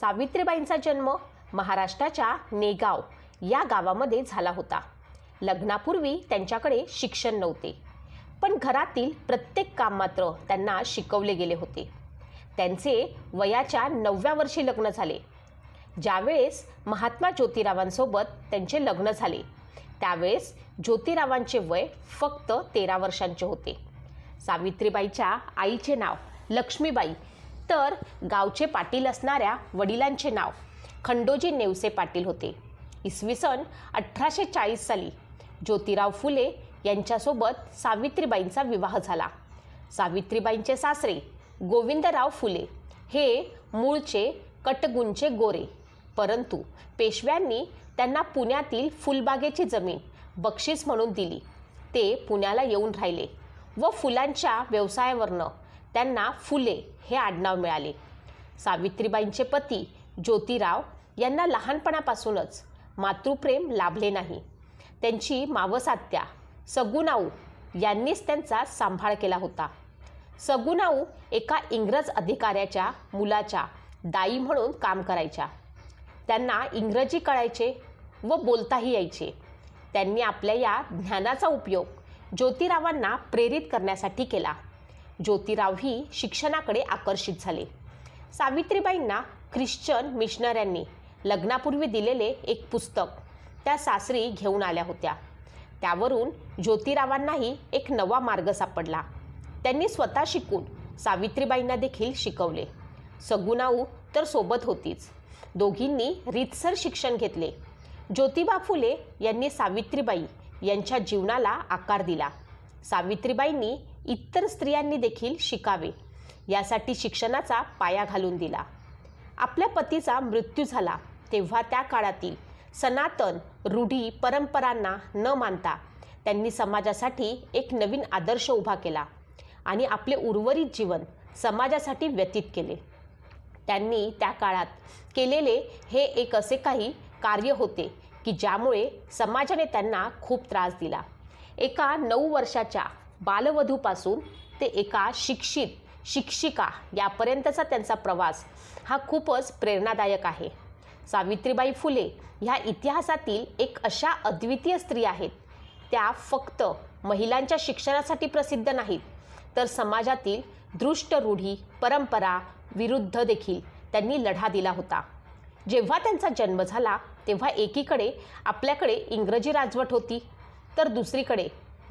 सावित्रीबाईंचा जन्म महाराष्ट्राच्या नेगाव या गावामध्ये झाला होता. लग्नापूर्वी त्यांच्याकडे शिक्षण नव्हते. पण घरातील प्रत्येक काम मात्र त्यांना शिकवले गेले होते. त्यांचे वयाच्या नवव्या वर्षी लग्न झाले. ज्यावेळेस महात्मा ज्योतिरावांसोबत त्यांचे लग्न झाले त्यावेळेस ज्योतिरावांचे वय फक्त तेरा वर्षांचे होते. सावित्रीबाईच्या आईचे नाव लक्ष्मीबाई तर गावचे पाटील असणाऱ्या वडिलांचे नाव खंडोजी नेवसे पाटील होते. इसवी सन अठराशे चाळीस साली ज्योतिराव फुले यांच्यासोबत सावित्रीबाईंचा विवाह झाला. सावित्रीबाईंचे सासरे गोविंदराव फुले हे मूळचे कटगुंचे गोरे. परंतु पेशव्यांनी त्यांना पुण्यातील फुलबागेची जमीन बक्षीस म्हणून दिली. ते पुण्याला येऊन राहिले व फुलांच्या व्यवसायावरनं त्यांना फुले हे आडनाव मिळाले. सावित्रीबाईंचे पती ज्योतिराव यांना लहानपणापासूनच मातृप्रेम लाभले नाही. त्यांची मावसात्या सगुनाऊ यांनीच त्यांचा सांभाळ केला होता. सगुनाऊ एका इंग्रज अधिकाऱ्याच्या मुलाच्या दाई म्हणून काम करायच्या. त्यांना इंग्रजी कळायचे व बोलताही यायचे. त्यांनी आपल्या या ज्ञानाचा उपयोग ज्योतिरावांना प्रेरित करण्यासाठी केला. ज्योतिरावही शिक्षणाकडे आकर्षित झाले. सावित्रीबाईंना ख्रिश्चन मिशनऱ्यांनी लग्नापूर्वी दिलेले एक पुस्तक त्या सासरी घेऊन आल्या होत्या. त्यावरून ज्योतिरावांनाही एक नवा मार्ग सापडला. त्यांनी स्वतः शिकून सावित्रीबाईंना देखील शिकवले. सगुनाऊ तर सोबत होतीच. दोघींनी रीतसर शिक्षण घेतले. ज्योतिबा फुले यांनी सावित्रीबाई यांच्या जीवनाला आकार दिला. सावित्रीबाईंनी इतर स्त्रियांनी देखील शिकावे. यासाठी शिक्षणाचा पाया घालून दिला. आपल्या पतीचा मृत्यू झाला. तेव्हा त्या काळातील सनातन रूढी परंपरांना न मानता त्यांनी समाजासाठी एक नवीन आदर्श उभा केला आणि आपले उर्वरित जीवन समाजासाठी व्यतीत केले. त्यांनी त्या काळात केलेले हे एक असे काही कार्य होते की ज्यामुळे समाजाने त्यांना खूप त्रास दिला. एका नऊ वर्षाच्या बालवधूपासून ते एका शिक्षित शिक्षिका यापर्यंतचा त्यांचा प्रवास हा खूपच प्रेरणादायक आहे. सावित्रीबाई फुले ह्या इतिहासातील एक अशा अद्वितीय स्त्री आहेत. त्या फक्त महिलांच्या शिक्षणासाठी प्रसिद्ध नाहीत तर समाजातील दृष्ट रूढी परंपरा विरुद्ध देखील त्यांनी लढा दिला होता. जेव्हा त्यांचा जन्म झाला तेव्हा एकीकडे आपल्याकडे इंग्रजी राजवट होती तर दुसरीकडे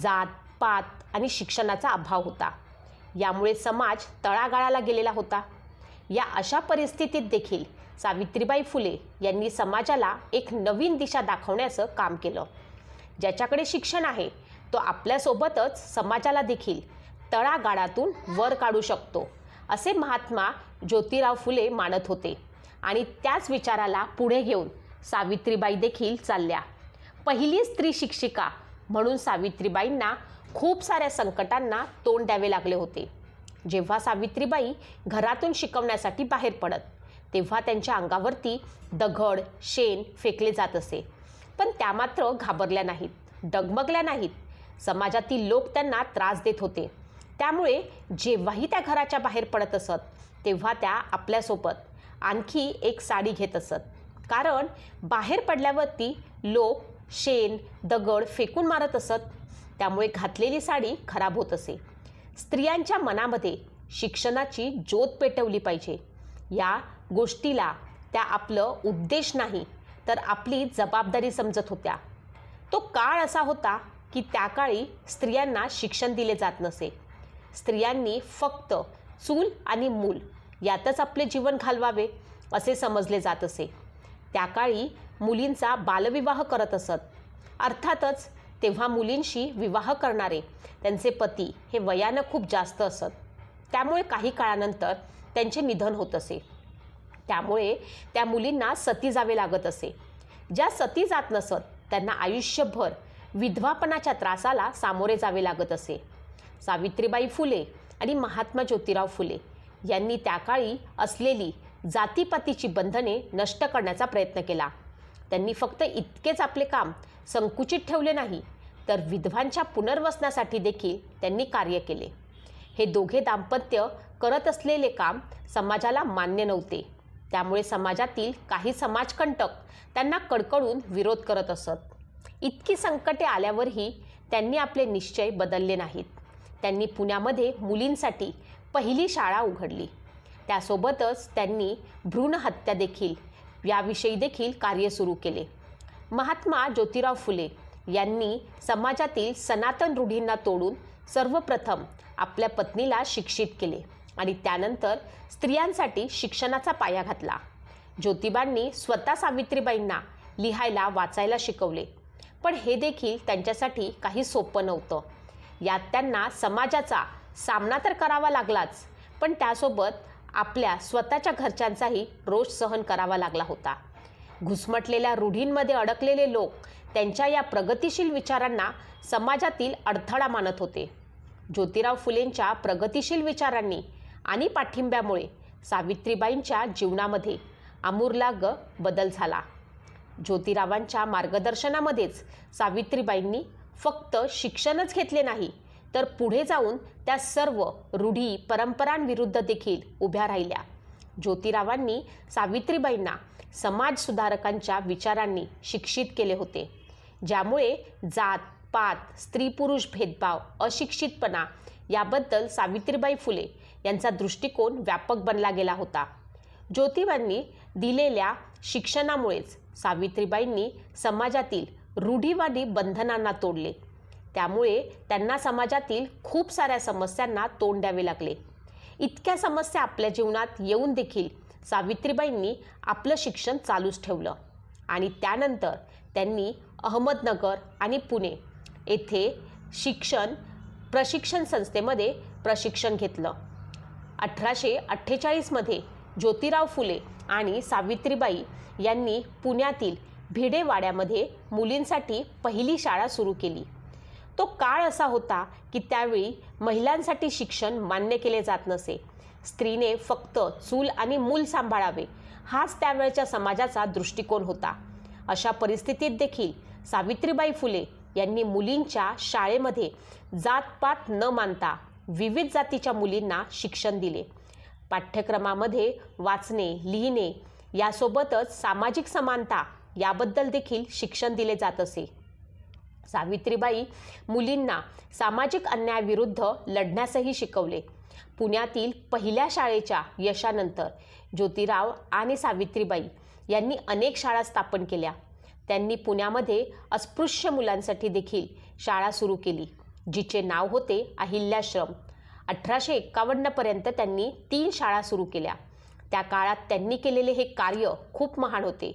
जात पात आणि शिक्षणाचा अभाव होता. यामुळे समाज तळागाळाला गेलेला होता. या अशा परिस्थितीत देखील सावित्रीबाई फुले यांनी समाजाला एक नवीन दिशा दाखवण्याचं काम केलं. ज्याच्याकडे शिक्षण आहे तो आपल्यासोबतच समाजाला देखील तळागाळातून वर काढू शकतो असे महात्मा ज्योतिराव फुले मानत होते आणि त्याच विचाराला पुढे घेऊन सावित्रीबाई देखील चालल्या. पहिली स्त्री शिक्षिका म्हणून सावित्रीबाईंना खूप साऱ्या संकटांना तोंड द्यावे लागले होते. जेव्हा सावित्रीबाई घरातून शिकवण्यासाठी बाहेर पडत तेव्हा त्यांच्या अंगावरती दगड शेण फेकले जात असे. पण त्या मात्र घाबरल्या नाहीत डगमगल्या नाहीत. समाजातील लोक त्यांना त्रास देत होते. त्यामुळे जेव्हाही त्या घराच्या बाहेर पडत असत तेव्हा त्या आपल्यासोबत आणखी एक साडी घेत असत. कारण बाहेर पडल्यावरती लोक शेण दगड फेकून मारत असत त्यामुळे घातलेली साडी खराब होत असे. स्त्रियांच्या मनामध्ये शिक्षणाची ज्योत पेटवली पाहिजे. या गोष्टीला त्या आपलं उद्देश नाही तर आपली जबाबदारी समजत होत्या. तो काळ असा होता की त्या काळी स्त्रियांना शिक्षण दिले जात नसे. स्त्रियांनी फक्त चूल आणि मूल यातच आपले जीवन घालवावे असे समजले जात असे. त्या काळी मुलींचा बालविवाह करत असत. अर्थातच तेव्हा मुलींशी विवाह करणारे त्यांचे पती हे वयानं खूप जास्त असत. त्यामुळे काही काळानंतर त्यांचे निधन होत असे. त्यामुळे त्या मुलींना सती जावे लागत असे. ज्या सती जात नसत त्यांना आयुष्यभर विधवापणाच्या त्रासाला सामोरे जावे लागत असे. सावित्रीबाई फुले आणि महात्मा ज्योतिराव फुले यांनी त्या काळी असलेली जातीपातीची बंधने नष्ट करण्याचा प्रयत्न केला. त्यांनी फक्त इतकेच आपले काम संकुचित ठेवले नाही तर विधवांच्या पुनर्वसनासाठी देखील त्यांनी कार्य केले. हे दोघे दाम्पत्य करत असलेले काम समाजाला मान्य नव्हते. त्यामुळे समाजातील काही समाजकंटक त्यांना कडकडून विरोध करत असत. इतकी संकटे आल्यावरही त्यांनी आपले निश्चय बदलले नाहीत. त्यांनी पुण्यामध्ये मुलींसाठी पहिली शाळा उघडली. त्यासोबतच त्यांनी भ्रूणहत्या देखील याविषयी देखील कार्य सुरू केले. महात्मा ज्योतिराव फुले यांनी समाजातील सनातन रूढींना तोडून सर्वप्रथम आपल्या पत्नीला शिक्षित केले आणि त्यानंतर स्त्रियांसाठी शिक्षणाचा पाया घातला. ज्योतिबांनी स्वतः सावित्रीबाईंना लिहायला वाचायला शिकवले. पण हे देखील त्यांच्यासाठी काही सोपं नव्हतं. यात त्यांना समाजाचा सामना तर करावा लागलाच पण त्यासोबत आपल्या स्वतःच्या घरच्यांचाही रोष सहन करावा लागला होता. घुसमटलेल्या रूढींमध्ये अडकलेले लोक त्यांच्या या प्रगतिशील विचारांना समाजातील अडथळा मानत होते. ज्योतिराव फुलेंच्या प्रगतिशील विचारांनी आणि पाठिंब्यामुळे सावित्रीबाईंच्या जीवनामध्ये आमूर्लाग बदल झाला. ज्योतिरावांच्या मार्गदर्शनामध्येच सावित्रीबाईंनी फक्त शिक्षणच घेतले नाही तर पुढे जाऊन त्या सर्व रूढी परंपरांविरुद्ध देखील उभ्या राहिल्या. ज्योतिरावांनी सावित्रीबाईंना समाज सुधारकांच्या विचारांनी शिक्षित केले होते. ज्यामुळे जात पात स्त्री पुरुष भेदभाव अशिक्षितपणा याबद्दल सावित्रीबाई फुले यांचा दृष्टिकोन व्यापक बनला गेला होता. ज्योतिबांनी दिलेल्या शिक्षणामुळेच सावित्रीबाईंनी समाजातील रूढीवादी बंधनांना तोडले. त्यामुळे त्यांना समाजातील खूप साऱ्या समस्यांना तोंड द्यावे लागले. इतक्या समस्या आपल्या जीवनात येऊन देखील सावित्रीबाईंनी आपलं शिक्षण चालूच ठेवलं. आणि त्यानंतर त्यांनी अहमदनगर आणि पुणे येथे शिक्षण प्रशिक्षण संस्थेमध्ये प्रशिक्षण घेतलं. अठराशे अठ्ठेचाळीसमध्ये ज्योतिराव फुले आणि सावित्रीबाई यांनी पुण्यातील भिडेवाड्यामध्ये मुलींसाठी पहिली शाळा सुरू केली. तो काळ असा होता की त्यावेळी महिलांसाठी शिक्षण मान्य केले जात नसे. स्त्रीने फक्त चूल आणि मूल सांभाळावे हाच त्यावेळच्या समाजाचा दृष्टिकोन होता. अशा परिस्थितीत देखील सावित्रीबाई फुले यांनी मुलींच्या शाळेमध्ये जातपात न मानता विविध जातीच्या मुलींना शिक्षण दिले. पाठ्यक्रमामध्ये वाचणे लिहिणे यासोबतच सामाजिक समानता याबद्दल देखील शिक्षण दिले जात असे. सावित्रीबाई मुलींना सामाजिक अन्यायाविरुद्ध लढण्यासही शिकवले. पुण्यातील पहिल्या शाळेच्या यशानंतर ज्योतिराव आणि सावित्रीबाई यांनी अनेक शाळा स्थापन केल्या. त्यांनी पुण्यामध्ये अस्पृश्य मुलांसाठी देखील शाळा सुरू केली जिचे नाव होते अहिल्याश्रम. अठराशे एक्कावन्नपर्यंत त्यांनी तीन शाळा सुरू केल्या. त्या काळात त्यांनी केलेले हे कार्य खूप महान होते.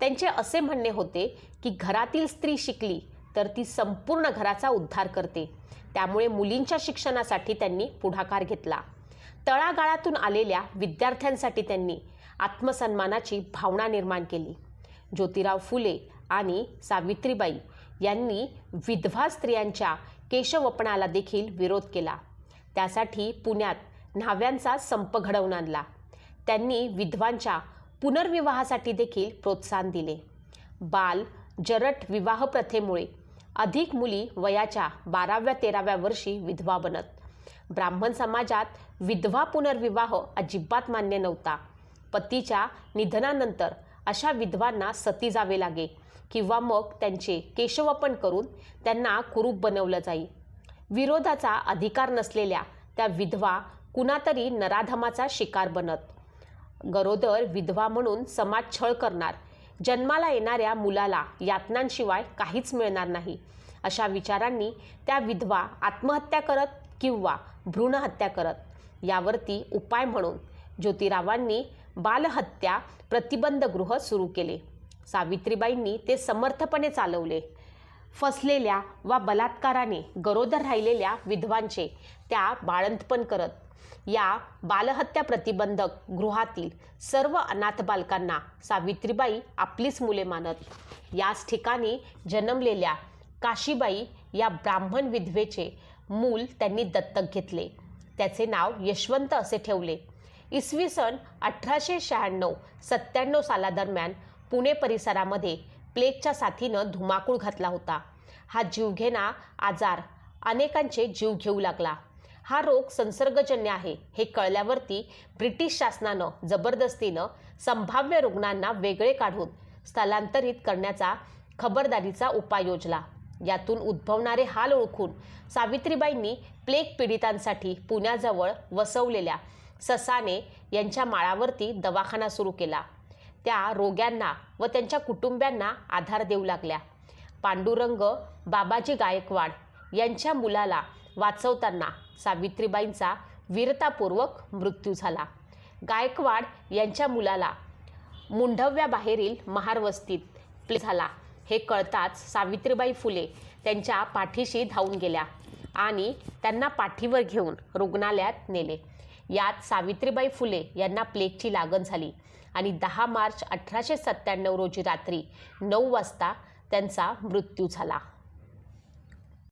त्यांचे असे म्हणणे होते की घरातील स्त्री शिकली तर ती संपूर्ण घराचा उद्धार करते. त्यामुळे मुलींच्या शिक्षणासाठी त्यांनी पुढाकार घेतला. तळागाळातून आलेल्या विद्यार्थ्यांसाठी त्यांनी आत्मसन्मानाची भावना निर्माण केली. ज्योतिराव फुले आणि सावित्रीबाई यांनी विधवा स्त्रियांच्या केशवपणाला देखील विरोध केला. त्यासाठी पुण्यात न्हाव्यांचा संप घडवून आणला. त्यांनी विधवांच्या पुनर्विवाहासाठी देखील प्रोत्साहन दिले. बाल जरट विवाह प्रथेमुळे अधिक मुली वयाच्या बाराव्या तेराव्या वर्षी विधवा बनत. ब्राह्मण समाजात विधवा पुनर्विवाह अजिबात मान्य नव्हता. पतीच्या निधनानंतर अशा विधवांना सती जावे लागे किंवा मग त्यांचे केशवपण करून त्यांना कुरूप बनवलं जाई. विरोधाचा अधिकार नसलेल्या त्या विधवा कुणातरी नराधमाचा शिकार बनत. गरोदर विधवा म्हणून समाज छळ करणार जन्माला येणाऱ्या मुलाला यातनांशिवाय काहीच मिळणार नाही. अशा विचारांनी त्या विधवा आत्महत्या करत किंवा भ्रूणहत्या करत यावरती उपाय म्हणून ज्योतिरावांनी बालहत्या प्रतिबंध गृह सुरू केले. सावित्रीबाईंनी ते समर्थपणे चालवले. फसलेल्या वा बलात्काराने गरोदर राहिलेल्या विधवांचे त्या बाळंतपण करत या बालहत्या प्रतिबंधक गृहातील सर्व अनाथ बालकांना सावित्रीबाई आपलीच मुले मानत. याच ठिकाणी जन्मलेल्या काशीबाई या ब्राह्मण विधवेचे मूल त्यांनी दत्तक घेतले. त्याचे नाव यशवंत असे ठेवले. इसवी सन अठराशे शहाण्णव सत्त्याण्णव सालादरम्यान पुणे परिसरामध्ये प्लेगच्या साथीनं धुमाकूळ घातला होता. हा जीवघेणा आजार अनेकांचे जीव घेऊ लागला. हा रोग संसर्गजन्य आहे हे कळल्यावरती ब्रिटिश शासनानं जबरदस्तीनं संभाव्य रुग्णांना वेगळे काढून स्थलांतरित करण्याचा खबरदारीचा उपाय योजला. यातून उद्भवणारे हाल ओळखून सावित्रीबाईंनी प्लेग पीडितांसाठी पुण्याजवळ वसवलेल्या ससाने यांच्या माळावरती दवाखाना सुरू केला. त्या रोग्यांना व त्यांच्या कुटुंबियांना आधार देऊ लागल्या. पांडुरंग बाबाजी गायकवाड यांच्या मुलाला वाचवताना सावित्रीबाईंचा वीरतापूर्वक मृत्यू झाला. गायकवाड यांच्या मुलाला मुंढव्याबाहेरील महारवस्तीत प्ले झाला. हे कळताच सावित्रीबाई फुले त्यांच्या पाठीशी धावून गेल्या आणि त्यांना पाठीवर घेऊन रुग्णालयात नेले. यात सावित्रीबाई फुले यांना प्लेगची लागण झाली आणि दहा मार्च अठराशे सत्त्याण्णव रोजी रात्री नऊ वाजता त्यांचा मृत्यू झाला.